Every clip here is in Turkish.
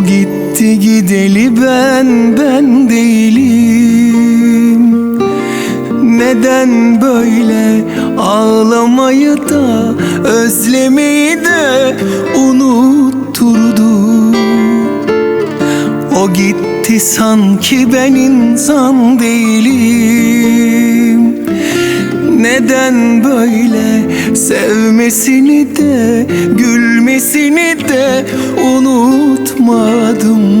O gitti gideli ben ben değilim. Neden böyle ağlamayı da özlemeyi de unutturdu O gitti sanki ben insan değilim. Neden böyle sevmesini de gülmesini do.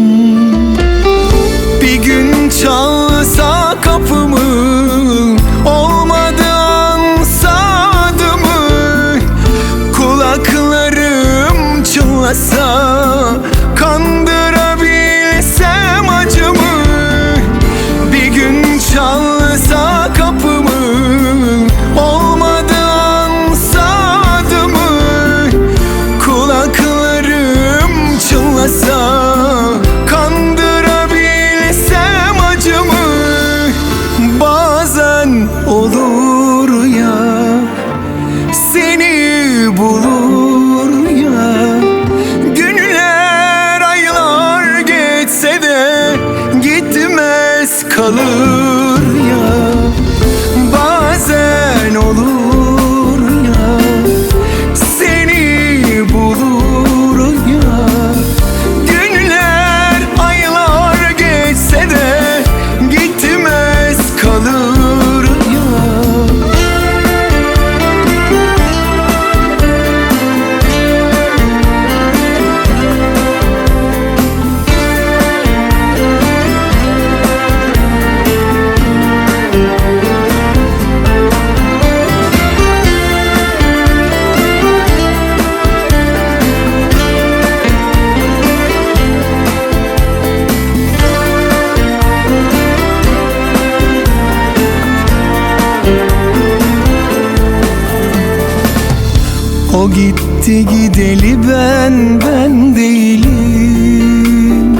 O gitti gideli ben ben değilim.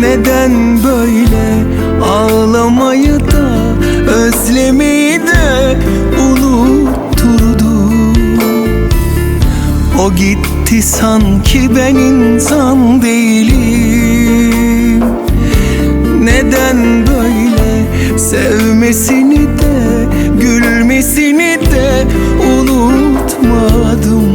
Neden böyle ağlamayı da özlemeyi de unutturdu O gitti sanki ben insan değilim todo